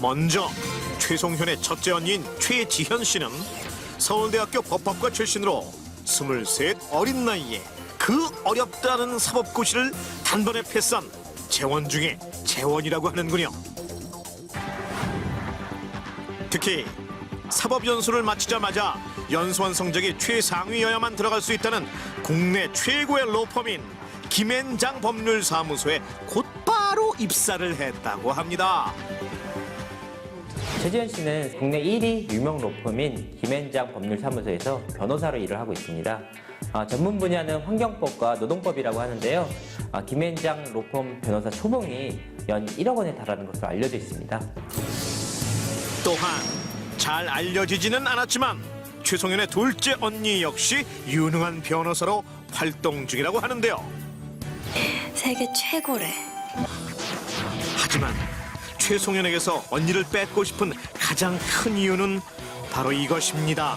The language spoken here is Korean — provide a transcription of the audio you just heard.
먼저 최송현의 첫째 언니인 최지현 씨는 서울대학교 법학과 출신으로 23 어린 나이에 그 어렵다는 사법고시를 단번에 패스한 재원 중에 재원이라고 하는군요. 특히 사법 연수를 마치자마자 연수원 성적이 최상위여야만 들어갈 수 있다는 국내 최고의 로펌인 김앤장 법률사무소에 곧바로 입사를 했다고 합니다. 최지현 씨는 국내 1위 유명 로펌인 김앤장 법률사무소에서 변호사로 일을 하고 있습니다. 아, 전문 분야는 환경법과 노동법이라고 하는데요. 아, 김앤장 로펌 변호사 초봉이 연 1억 원에 달하는 것으로 알려져 있습니다. 또한 잘 알려지지는 않았지만 최송현의 둘째 언니 역시 유능한 변호사로 활동 중이라고 하는데요. 세계 최고래. 하지만 최송현에게서 언니를 뺏고 싶은 가장 큰 이유는 바로 이것입니다.